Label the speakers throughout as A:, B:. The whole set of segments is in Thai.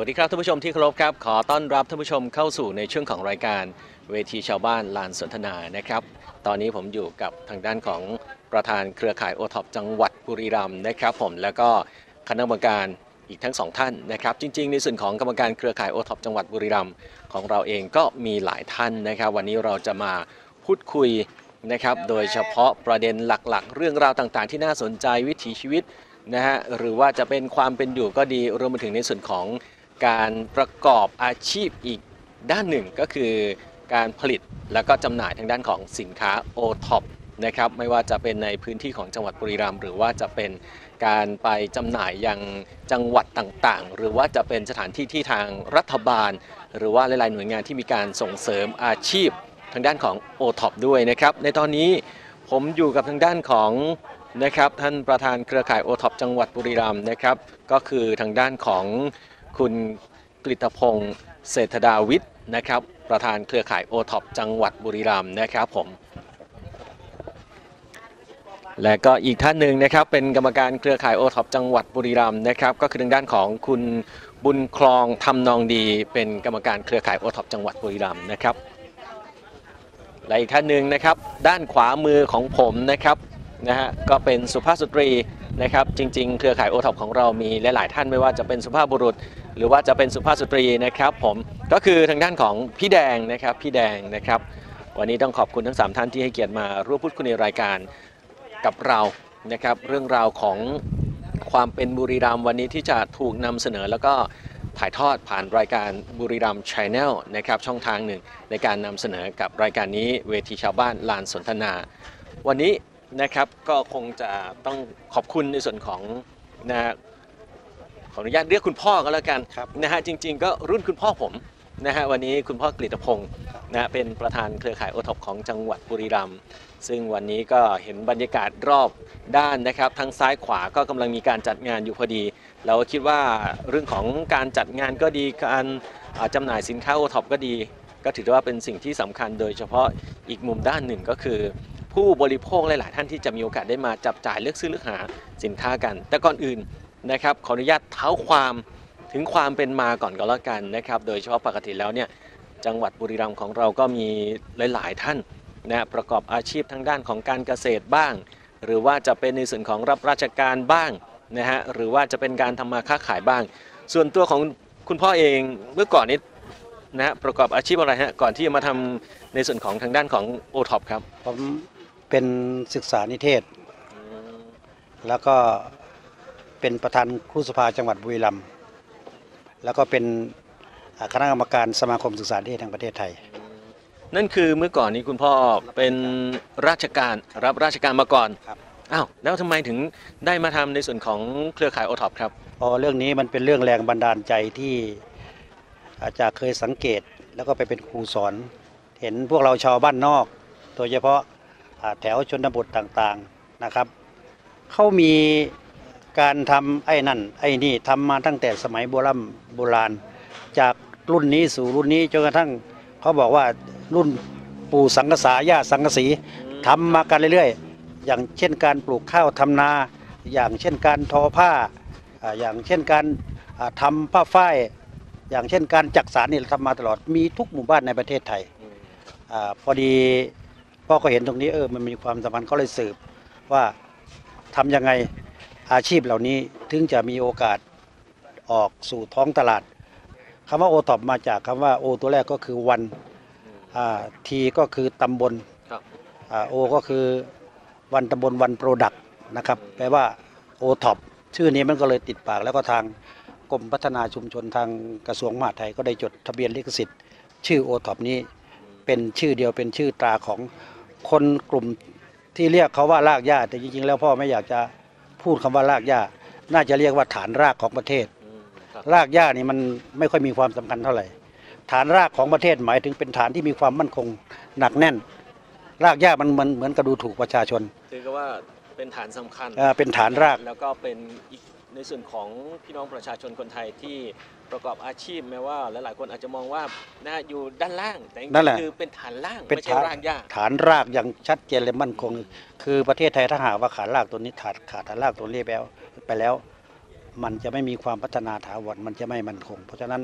A: วัสดีครับท่านผู้ชมที่เคารพครับ ขอต้อนรับท่านผู้ชมเข้าสู่ในช่วงของรายการเวทีชาวบ้านลานสนทนานะครับ ตอนนี้ผมอยู่กับทางด้านของประธานเครือข่ายโอท็อปจังหวัดบุรีรัมย์นะครับ ผมแล้วก็คณะกรรมการอีกทั้งสองท่านนะครับ จริง ๆ ในส่วนของกรรมการเครือข่ายโอท็อปจังหวัดบุรีรัมย์ของเราเองก็มีหลายท่านนะครับ วันนี้เราจะมาพูดคุยนะครับ โดยเฉพาะประเด็นหลักๆ เรื่องราวต่างๆ ที่น่าสนใจวิถีชีวิตนะฮะหรือว่าจะเป็นความเป็นอยู่ก็ดีรวมไปถึงในส่วนของ การประกอบอาชีพอีกด้านหนึ่งก็คือการผลิตแล้วก็จำหน่ายทางด้านของสินค้า o t o p นะครับไม่ว่าจะเป็นในพื้นที่ของจังหวัดบุรีรัมย์หรือว่าจะเป็นการไปจำหน่ายยังจังหวัดต่างๆ หรือว่าจะเป็นสถานที่ที่ทางรัฐบาล หรือว่าหลายๆหน่วยงานที่มีการส่งเสริมอาชีพทางด้านของ o t o p ด้วยนะครับ ในตอนนี้ผมอยู่กับทางด้านของนะครับท่านประธานเครือข่ายโอท็อปจังหวัดบุรีรัมย์นะครับก็คือทางด้านของ คุณกฤตพงศ์เศรษฐดาวิทย์นะครับ ประธานเครือข่ายโอท็อปจังหวัดบุรีรัมย์นะครับผม และก็อีกท่านหนึ่งนะครับเป็นกรรมการเครือข่ายโอท็อปจังหวัดบุรีรัมย์นะครับ ก็คือทางด้านของคุณบุญคลองทำนองดี เป็นกรรมการเครือข่ายโอท็อปจังหวัดบุรีรัมย์นะครับและอีกท่านหนึ่งนะครับด้านขวามือของผมนะครับนะฮะก็เป็นสุภาพสตรี นะครับจริง ๆ เครือข่ายโอท็อปของเรามีหลาย ๆ ท่านไม่ว่าจะเป็นสุภาพบุรุษ หรือว่าจะเป็นสุภาพสตรีนะครับ ผมก็คือทางด้านของพี่แดงนะครับพี่แดงนะครับ วันนี้ต้องขอบคุณทั้ง 3 ท่านที่ให้เกียรติมาร่วมพูดคุยในรายการกับเรานะครับ เรื่องราวของความเป็นบุรีรัมย์วันนี้ที่จะถูกนำเสนอแล้วก็ถ่ายทอดผ่านรายการบุรีรัมย์ชแนลนะครับช่องทางหนึ่งในการนำเสนอกับรายการนี้เวทีชาวบ้านลานสนทนา วันนี้ นะครับ ก็คงจะต้องขอบคุณในส่วนของนะฮะขออนุญาตเรียกคุณพ่อก็แล้วกัน
B: ครับ
A: นะฮะจริง ๆ ก็รุ่นคุณพ่อผมนะฮะวันนี้คุณพ่อกฤตพงศ์นะฮะเป็นประธานเครือข่ายโอท็อปของจังหวัดบุรีรัมย์ซึ่งวันนี้ก็เห็นบรรยากาศรอบด้านนะครับทั้งซ้ายขวาก็กำลังมีการจัดงานอยู่พอดีเราก็คิดว่าเรื่องของการจัดงานก็ดีการอ่าจำหน่ายสินค้าโอท็อปก็ดี ก็ถือว่าเป็นสิ่งที่สำคัญโดยเฉพาะอีกมุมด้านหนึ่งก็คือ ผู้บริโภคหลาย ๆ ท่านที่จะมีโอกาสได้มาจับจ่ายเลือกซื้อเลือกหาสินค้ากัน แต่ก่อนอื่นนะครับขออนุญาตเท้าความถึงความเป็นมาก่อนก็แล้วกันนะครับ โดยเฉพาะปกติแล้วเนี่ยจังหวัดบุรีรัมย์ของเราก็มีหลาย ๆ ท่านนะประกอบอาชีพทางด้านของการเกษตรบ้าง หรือว่าจะเป็นในส่วนของรับราชการบ้างนะฮะหรือว่าจะเป็นการทำมาค้าขายบ้าง ส่วนตัวของคุณพ่อเองเมื่อก่อนนี้นะฮะประกอบอาชีพอะไรฮะก่อนที่จะมาทำในส่วนของทางด้านของโอท็อปครับ
B: ผม เป็นศึกษานิเทศ แล้วก็เป็นประธานครูสภาจังหวัดบุรีรัมย์แล้วก็เป็นอ่าคณะกรรมการสมาคมศึกษานิเทศแห่งประเทศไทย
A: นั่นคือเมื่อก่อนนี้คุณพ่อเป็นราชการรับราชการมาก่อน
B: ครับ
A: อ้าวแล้วทำไมถึงได้มาทำในส่วนของเครือข่ายโอท็อปครับ
B: พอเรื่องนี้มันเป็นเรื่องแรงบันดาลใจที่อาจจะเคยสังเกตแล้วก็ไปเป็นครูสอน เห็นพวกเราชาวบ้านนอก โดยเฉพาะอ่า แถวชนบทต่างๆนะครับเขามีการทำไอ้นั่นไอ้นี่ทำมาตั้งแต่สมัยโบราณโบราณ จากรุ่นนี้สู่รุ่นนี้จนกระทั่งเขาบอกว่ารุ่นปู่สังกษาย่าสังกสีทำมากันเรื่อยๆ อย่างเช่นการปลูกข้าวทำนา อย่างเช่นการทอผ้า อย่างเช่นการอ่าทำผ้าฝ้าย อย่างเช่นการจักสารนี่ทำมาตลอดมีทุกหมู่บ้านในประเทศไทยอพอดี พ่อก็เห็นตรงนี้เออมันมีความสัมพันธ์ก็เลยสืบว่าทำยังไงอาชีพเหล่านี้ถึงจะมีโอกาสออกสู่ท้องตลาดคำว่าโอท็อปมาจากคำว่าโอตัวแรกก็คือวันทีก็คือตำบล
A: ครับ
B: โอก็คือวันตำบลวันโปรดักต์นะครับแปลว่าโอท็อปชื่อนี้มันก็เลยติดปากแล้วก็ทางกรมพัฒนาชุมชนทางกระทรวงมหาดไทยก็ได้จดทะเบียนลิขสิทธิ์ ชื่อโอท็อปนี้เป็นชื่อเดียวเป็นชื่อตราของ คนกลุ่มที่เรียกเขาว่ารากหญ้าแต่จริงๆ แล้วพ่อไม่อยากจะพูดคำว่ารากหญ้าน่าจะเรียกว่าฐานรากของประเทศ
A: ครับ
B: รากหญ้านี่มันไม่ค่อยมีความสำคัญเท่าไหร่ ฐานรากของประเทศหมายถึงเป็นฐานที่มีความมั่นคงหนักแน่น รากหญ้ามันเหมือนเหมือนกระดูถูกประชาชน
A: ถือก็ว่าเป็นฐานสำคัญ
B: เอ่อเป็นฐานราก
A: แล้วก็เป็นอีกในส่วนของพี่น้องประชาชนคนไทยที่ ประกอบอาชีพแม้ว่าหลายๆ คนอาจจะมองว่านะอยู่ด้านล่าง แต่จริง
B: นั่นแหละ
A: ๆคือเป็นฐานล่าง
B: เป็น
A: ไม่ใช่
B: ฐาน
A: รากหญ้า
B: ฐานรากอย่างชัดเจนและมั่นคง คือประเทศไทยถ้าหากว่าขาดรากตัวนี้ขาดขาดฐานรากตัวนี้ไปแล้วไปแล้ว มันจะไม่มีความพัฒนาถาวรมันจะไม่มั่นคง เพราะฉะนั้น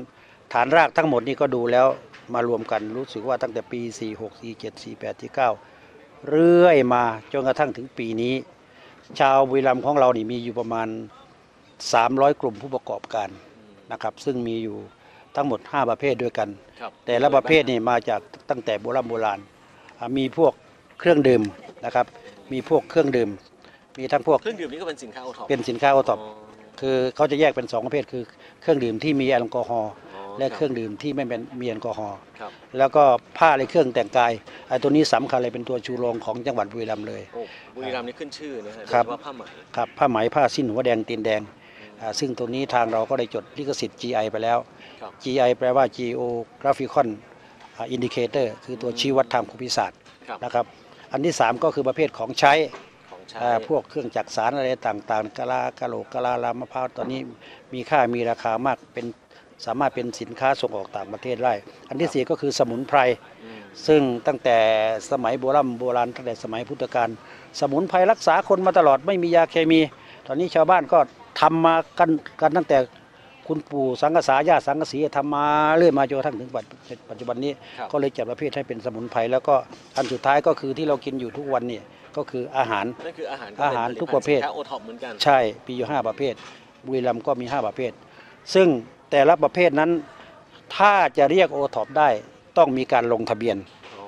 B: ฐานรากทั้งหมดนี่ก็ดูแล้วมารวมกันรู้สึกว่าตั้งแต่ปี 46 47 48 49 เรื่อยมาจนกระทั่งถึงปีนี้ ชาวบุรีรัมย์ของเรานี่มีอยู่ประมาณ 300 กลุ่มผู้ประกอบการ นะครับ ซึ่งมีอยู่ทั้งหมด 5 ประเภทด้วยกัน
A: ครับ
B: แต่ละประเภทนี่มาจากตั้งแต่โบราณโบราณอ่ามีพวกเครื่องดื่มนะครับ มีพวกเครื่องดื่ม มีทั้งพวก
A: เครื่องดื่มนี่ก็เป็นสินค้าโอท็อป
B: เป็นสินค้าโอท็อปคือเขาจะแยกเป็น 2 ประเภทคือเครื่องดื่มที่มีแอลกอฮอล์และเครื่องดื่มที่ไม่เป็นมีแอลกอฮอล์
A: ครับ
B: แล้วก็ผ้าและเครื่องแต่งกายไอ้ตัวนี้สำคัญเลยเป็นตัวชูโรงของจังหวัดบุรีรัมย์เลย
A: โอ้บุรีรัมย์นี่ขึ้นชื่อนะฮะ
B: ครับ
A: โดยเฉพาะผ้าไหม
B: ครับผ้าไหมผ้าสิ้นหัวแดงตีนแดงอ่า ซึ่งตัวนี้ทางเราก็ได้จดลิขสิทธิ์ GI ไปแล้ว
A: ครับ
B: GI แปลว่า Geographical อ่า Indicator คือตัวชี้วัดทางภูมิศาสตร์
A: ครับ
B: นะครับอันที่ 3 ก็คือประเภทของใช้
A: ของใช้
B: อ่าพวกเครื่องจักสารอะไรต่างๆกะลากะโหลกกะลาลามะพร้าวตอนนี้มีค่ามีราคามากเป็นสามารถเป็นสินค้าส่งออกต่างประเทศได้ อันที่สี่ก็คือสมุนไพร
A: อืม
B: ซึ่งตั้งแต่สมัยโบราณโบราณตั้งแต่สมัยพุทธกาลสมุนไพรรักษาคนมาตลอดไม่มียาเคมี ตอนนี้ชาวบ้านก็ ทำมากันกันตั้งแต่คุณปู่สังกษาญาติสังกสีทำมาเรื่อยมาจนกระทั่งถึงปัจจุบันนี้
A: ครับ
B: ก็เลยจัดประเภทให้เป็นสมุนไพรแล้วก็อันสุดท้ายก็คือที่เรากินอยู่ทุกวันนี่ก็คืออาหาร
A: นั่นคืออาหาร
B: อาหารทุกประเภท
A: สินค้าโอท็อปเหมือนกัน
B: ใช่มีอยู่ห้าประเภท บุรีรัมย์ก็มีห้าประเภท ซึ่งแต่ละประเภทนั้น ถ้าจะเรียกโอท็อปได้ต้องมีการลงทะเบียน
A: อ๋อ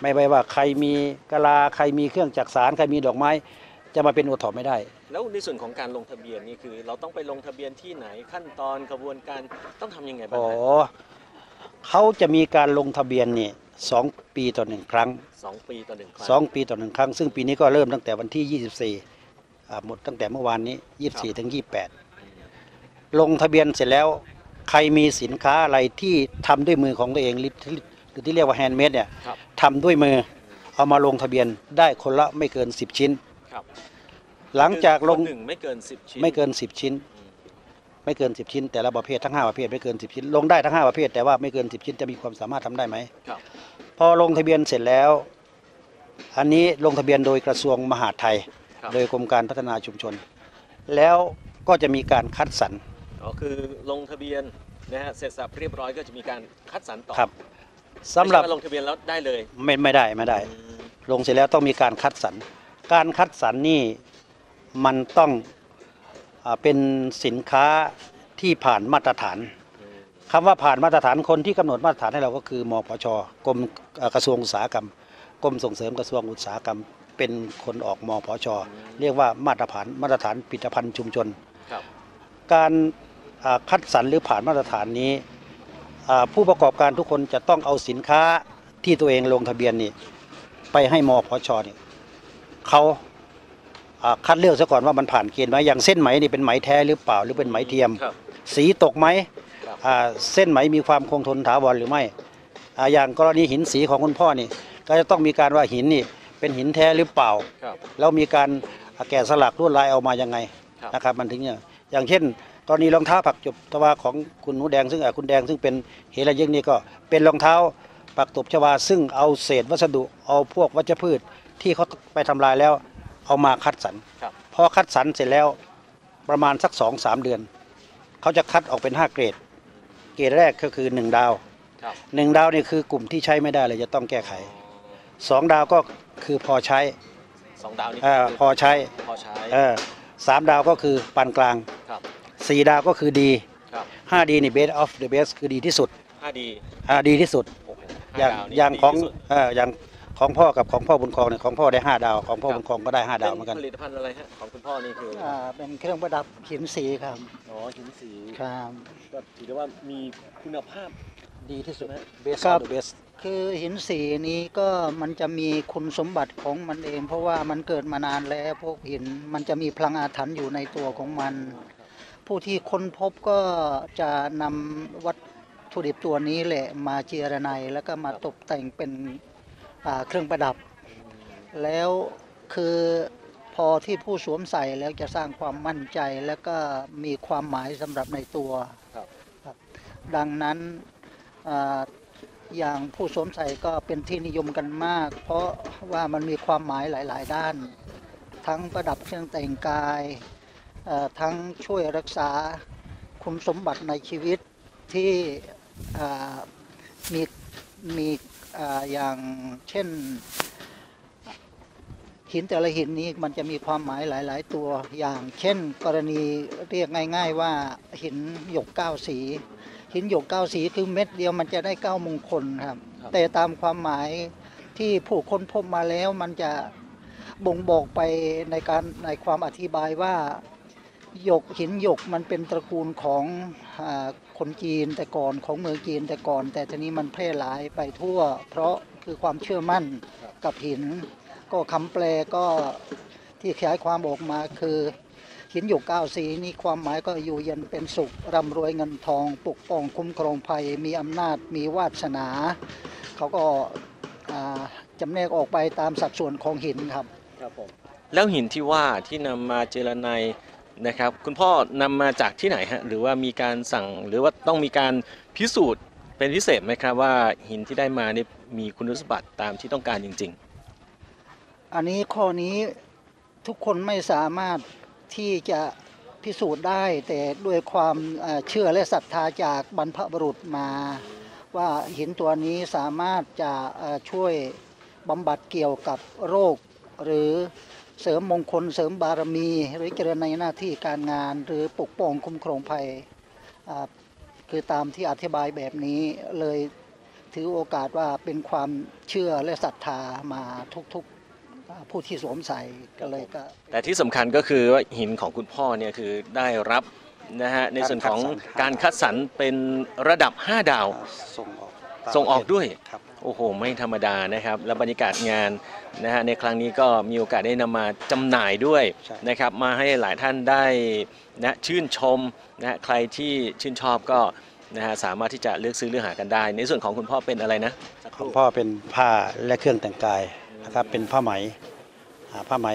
B: ไม่ไปว่าใครมีกะลาใครมีเครื่องจักสารใครมีดอกไม้ จะมาเป็นโอท็อปไม่ได้
A: แล้วในส่วนของการลงทะเบียนนี่คือ เราต้องไปลงทะเบียนที่ไหนขั้นตอนกระบวนการต้องทำยังไงบ้าง
B: อ๋อ
A: ฮะ
B: เขาจะมีการลงทะเบียนนี่สองปีต่อหนึ่งครั้ง
A: สองปีต่อหนึ่งครั้ง
B: สองปีต่อหนึ่งครั้ง ซึ่งปีนี้ก็เริ่มตั้งแต่วันที่ 24อ่าหมดตั้งแต่เมื่อวานนี้ 24 ถึง 28 ลงทะเบียนเสร็จแล้ว ใครมีสินค้าอะไรที่ทำด้วยมือของตัวเองหรือที่หรือที่เรียกว่าแฮนด์เมดเนี่ย
A: ครับ
B: ทำด้วยมือเอามาลงทะเบียนได้คนละไม่เกิน 10 ชิ้น
A: ครับ
B: หลังจากลง
A: คนหนึ่งไม่เกินสิบชิ้น
B: ไม่เกิน 10 ชิ้น ไม่เกิน 10 ชิ้น แต่ละประเภททั้ง 5 ประเภทไม่เกิน 10 ชิ้น ลงได้ทั้ง 5 ประเภท แต่ว่าไม่เกิน 10 ชิ้นจะมีความสามารถทำได้ไหม
A: ครับ
B: พอลงทะเบียนเสร็จแล้ว อันนี้ลงทะเบียนโดยกระทรวงมหาดไทย
A: ครับ
B: โดยกรมการพัฒนาชุมชน แล้วก็จะมีการคัดสรร
A: อ๋อคือลงทะเบียนนะฮะเสร็จสับเรียบร้อยก็จะมีการคัดสรรต่อ
B: ครับ สำหรับ
A: ไม่ใช่ว่าลงทะเบียนแล้วได้เลย
B: ไม่ไม่ได้ไม่ได้
A: อืม
B: ลงเสร็จแล้วต้องมีการคัดสรร การคัดสรรนี่ มันต้องอาเป็นสินค้าที่ผ่านมาตรฐาน
A: อืม
B: คำว่าผ่านมาตรฐานคนที่กำหนดมาตรฐานให้เราก็คือมพชกรมเอ่อกระทรวงอุตสาหกรรมกรมส่งเสริมกระทรวงอุตสาหกรรม เป็นคนออกมพชเรียกว่ามาตรฐานมาตรฐานผลิตภัณฑ์ชุมชน
A: ครับ
B: การอ่าคัดสรรหรือผ่านมาตรฐานนี้อ่าผู้ประกอบการทุกคนจะต้องเอาสินค้าที่ตัวเองลงทะเบียนนี่ไปให้มพชนี่เขาอ่า คัดเลือกซะก่อนว่ามันผ่านเกณฑ์ไหมอย่างเส้นไหมนี่เป็นไหมแท้หรือเปล่าหรือเป็นไหมเทียม
A: ครับ
B: สีตกไหม
A: ครับ
B: อ่าเส้นไหมมีความคงทนถาวรหรือไม่อ่าอย่างกรณีหินสีของคุณพ่อนี่ ก็จะต้องมีการว่าหินนี่เป็นหินแท้หรือเปล่า
A: ครับ
B: แล้วมีการแกะสลักลวดลายเอามายังไง
A: ครับ
B: นะครับมันถึงเนี่ยอย่างเช่นกรณีรองเท้าผักจบตะวาของคุณหนูแดงซึ่งอะคุณแดงซึ่งเป็นเฮระยึงนี่ก็เป็นรองเท้าปักตบชวาซึ่งเอาเศษวัสดุเอาพวกวัชพืชที่เขาไปทำลายแล้ว เอามาคัดสรร
A: ครับ
B: พอคัดสรรเสร็จแล้วประมาณสักสองสามเดือน เขาจะคัดออกเป็นห้าเกรด เกรดแรกก็คือหนึ่งดาว
A: ครับ
B: หนึ่งดาวนี่คือกลุ่มที่ใช้ไม่ได้เลยจะต้องแก้ไขสองดาวก็คือพอใช้
A: สองดาวนี่
B: เอ่อพอใช้
A: พอใช้
B: เออสามดาวก็คือปานกลาง
A: ครับ
B: สี่ดาวก็คือดี
A: ครับ
B: ห้าดีนี่ best of the best คือดีที่สุด
A: ห้าดี
B: อ่าดีที่สุด
A: โอ้โห
B: อย่าง
A: ห้ดวนี่
B: อย่าง
A: ดี
B: ของ
A: ที่สุด
B: เอออย่าง ของพ่อกับของพ่อบุญครองเนี่ยของพ่อได้ห้าดาว ของพ่อบุญครองก็ได้ห้าดาวเหมือนกัน
A: ผลิตภัณฑ์อะไรฮะของคุณพ่อนี่คือ
C: อ่าเป็นเครื่องประดับหินสีครับ
A: อ๋อหินสี
C: ครับ
A: ก็ถือได้ว่ามีคุณภาพ
B: ดีที่สุด
A: นะ
B: best
C: ครั
B: of
C: บ
B: the best
C: คือหินสีนี้ก็มันจะมีคุณสมบัติของมันเอง เพราะว่ามันเกิดมานานแล้วพวกหินมันจะมีพลังอาถรรพ์อยู่ในตัวของมัน ผู้ที่ค้นพบก็จะนำวัตถุดิบตัวนี้แหละมาเจรไนแล้วก็มาตกแต่งเป็นอ่า เครื่องประดับ แล้วคือพอที่ผู้สวมใส่แล้วจะสร้างความมั่นใจแล้วก็มีความหมายสำหรับในตัว
A: ครับ
C: ครับดังนั้นอ่าอย่างผู้สวมใส่ก็เป็นที่นิยมกันมาก เพราะว่ามันมีความหมายหลาย ๆ ด้าน ทั้งประดับเครื่องแต่งกายเอ่อทั้งช่วยรักษาคุณสมบัติในชีวิตที่เอ่อมีมีเอ่ออย่างเช่น หินแต่ละหินนี้มันจะมีความหมายหลาย ๆ ตัวอย่างเช่น กรณีเรียกง่าย ๆ ว่าหินหยกเก้าสี หินหยกเก้าสีคือเม็ดเดียวมันจะได้เก้ามงคลครับ
A: ครับ
C: แต่ตามความหมายที่ผู้ค้นพบมาแล้วมันจะบ่งบอกไปในการในความอธิบายว่าหยกหินหยกมันเป็นตระกูลของอา คนจีนแต่ก่อนของเมืองจีนแต่ก่อน แต่ทีนี้มันแพร่หลายไปทั่ว เพราะคือความเชื่อมั่นกับหิน ก็คำแปลก็ที่ขยายความออกมาคือหินหยกเก้าสีนี่ความหมายก็อยู่เย็นเป็นสุขร่ำรวยเงินทอง ปกป้องคุ้มครองภัย มีอำนาจมีวาสนา เขาก็อ่าจำแนกออกไปตามสัดส่วนของหินครับ
A: ครับผมแล้วหินที่ว่าที่นำมาเจรไนย นะครับ คุณพ่อนำมาจากที่ไหนฮะหรือว่ามีการสั่งหรือว่าต้องมีการพิสูจน์เป็นพิเศษไหมครับว่าหินที่ได้มานี่มีคุณสมบัติตามที่ต้องการจริง
C: อันนี้ข้อนี้ทุกคนไม่สามารถที่จะพิสูจน์ได้ แต่ด้วยความเชื่อและศรัทธาจากบรรพบุรุษมา ว่าหินตัวนี้สามารถจะช่วยบำบัดเกี่ยวกับโรค หรือ เสริมมงคลเสริมบารมี หรือเจริญในหน้าที่การงาน หรือปกป้องคุ้มครองภัยอ่าคือตามที่อธิบายแบบนี้เลยถือโอกาสว่าเป็นความเชื่อและศรัทธามาทุกๆอ่าผู้ที่สวมใส่ก็เลยก็
A: ๆแต่ที่สำคัญก็คือว่าหินของคุณพ่อเนี่ยคือได้รับนะฮะในส่วนของการคัดสรรเป็นระดับ 5 ดาว
B: ส่งออก
A: ส่งออกด้วย
B: ครับ
A: โอ้โห ไม่ธรรมดานะครับ และบรรยากาศงานนะฮะในครั้งนี้ก็มีโอกาสได้นำมาจำหน่ายด้วย
B: ใช่
A: นะครับ มาให้หลายท่านได้นะชื่นชมนะฮะใครที่ชื่นชอบก็นะฮะสามารถที่จะเลือกซื้อเลือกหากันได้ ในส่วนของคุณพ่อเป็นอะไรนะสักค
B: ของ
A: รู่
B: พ่อเป็นผ้าและเครื่องแต่งกายนะครับเป็นผ้าไหมอ่าผ้าไหม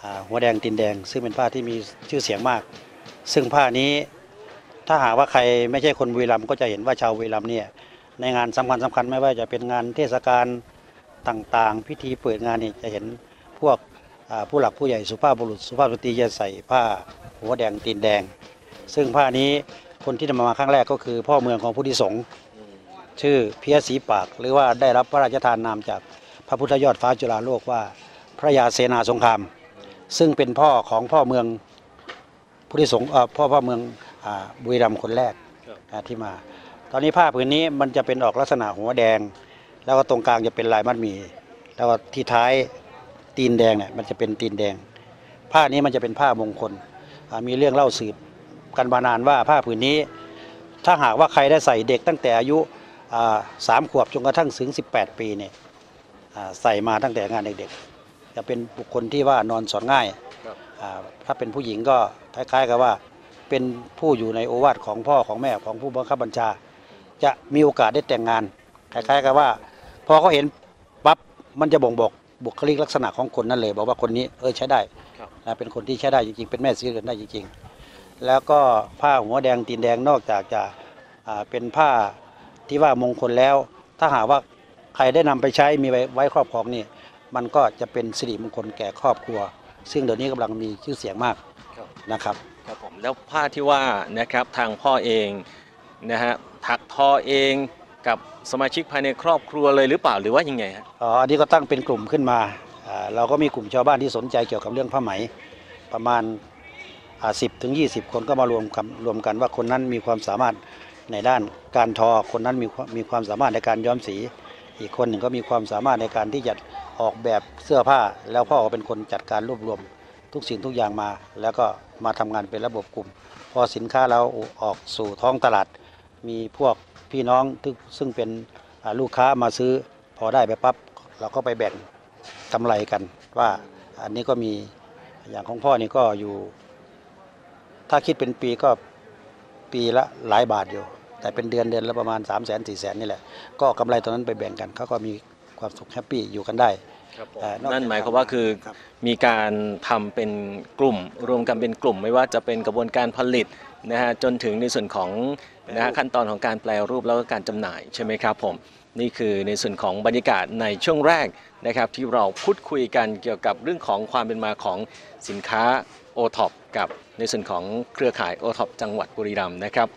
B: อ่าหัวแดงตีนแดง ซึ่งเป็นผ้าที่มีชื่อเสียงมาก ซึ่งผ้านี้ถ้าหากว่าใครไม่ใช่คนบุรีรัมย์ก็จะเห็นว่าชาวบุรีรัมย์เนี่ย ในงานสำคัญสำคัญไม่ว่าจะเป็นงานเทศกาลต่างๆ พิธีเปิดงานนี่จะเห็นพวกอ่าผู้หลักผู้ใหญ่สุภาพบุรุษสุภาพสตรีจะใส่ผ้าหัวแดงตีนแดง ซึ่งผ้านี้คนที่นำมาครั้งแรกก็คือ พ่อเมืองของผู้ที่สงฆ์ชื่อเพียสีปาก หรือว่าได้รับพระราชทานนามจากพระพุทธยอดฟ้าจุฬาโลกว่าพระยาเสนาสงคราม ซึ่งเป็นพ่อของพ่อเมืองผู้ที่สงฆ์เอ่อพ่อพ่อเมืองอ่าบุรีรัมย์คนแรก
A: ครับ
B: อ่าที่มา ตอนนี้ผ้าผืนนี้มันจะเป็นออกลักษณะหัวแดง แล้วก็ตรงกลางจะเป็นลายมัดหมีแล้วก็ที่ท้ายตีนแดงเนี่ยมันจะเป็นตีนแดง ผ้านี้มันจะเป็นผ้ามงคล มีเรื่องเล่าสืบกันมานานว่าผ้าผืนนี้ ถ้าหากว่าใครได้ใส่เด็กตั้งแต่อายุสามขวบจนกระทั่งถึง 18 ปีเนี่ยใส่มาตั้งแต่งานเด็กๆจะเป็นบุคคลที่ว่านอนสอนง่าย ถ้าเป็นผู้หญิงก็คล้ายๆกับว่าเป็นผู้อยู่ในโอวาทของพ่อของแม่ของผู้บังคับบัญชา จะมีโอกาสได้แต่งงานคล้ายๆกับว่า พอเขาเห็นปั๊บมันจะบ่งบอกบุคลิกลักษณะของคนนั่นเลย บอกว่าคนนี้เออใช้ได้
A: ครับ
B: นะเป็นคนที่ใช้ได้จริงๆ เป็นแม่ซื้อกันได้จริง ๆ แล้วก็ผ้าหัวแดงตีนแดงนอกจากจะอ่าเป็นผ้าที่ว่ามงคลแล้ว ถ้าหากว่าใครได้นำไปใช้มีไว้ไว้ครอบครองนี่ มันก็จะเป็นสิริมงคลแก่ครอบครัว ซึ่งเดี๋ยวนี้กำลังมีชื่อเสียงมาก
A: ครับ
B: นะครับ
A: ครับผมแล้วผ้าที่ว่านะครับทางพ่อเองนะฮะ ถักทอเองกับสมาชิกภายในครอบครัวเลยหรือเปล่าหรือว่ายังไงฮะ
B: อ๋ออันนี้ก็ตั้งเป็นกลุ่มขึ้นมาอ่าเราก็มีกลุ่มชาวบ้านที่สนใจเกี่ยวกับเรื่องผ้าไหมประมาณสิบถึงยีคนก็มารวมกันรวมกันว่าคนนั้นมีความสามารถในด้านการทอคนนั้นมีความมีความสามารถในการย้อมสี อีกคนหนึ่งก็มีความสามารถในการที่จะออกแบบเสื้อผ้า แล้วพ่อเป็นคนจัดการรวบรวม ทุกสิ่งทุกอย่างมา แล้วก็มาทำงานเป็นระบบกลุ่ม พอสินค้าเราออกสู่ท้องตลาด มีพวกพี่น้องซึ่งเป็นลูกค้ามาซื้อพอได้ไปปั๊บเราก็ไปแบ่งกำไรกัน ว่าอันนี้ก็มีอย่างของพ่อนี่ก็อยู่ ถ้าคิดเป็นปีก็ปีละหลายบาทอยู่ แต่เป็นเดือนเดือนละประมาณ 3 0 0 0 0 0 4 0 0 0 0นี่แหละ ก็กำไรตรงนั้นไปแบ่งกันเขาก็มี ความสุขแฮปปี้อยู่กันได้เอ่อนอกจาก
A: นั่นหมายความว่าคือ
B: ครับ
A: มีการทำเป็นกลุ่ม รวมกันเป็นกลุ่ม ไม่ว่าจะเป็นกระบวนการผลิตนะฮะจนถึงในส่วนของนะฮะขั้นตอนของการแปลรูปแล้วก็การจำหน่ายใช่ไหมครับผมนี่คือในส่วนของบรรยากาศในช่วงแรกนะครับ ที่เราพูดคุยกันเกี่ยวกับเรื่องของความเป็นมาของสินค้า o t o p กับในส่วนของเครือข่าย o t o p จังหวัดบุรีรัมย์นะครับ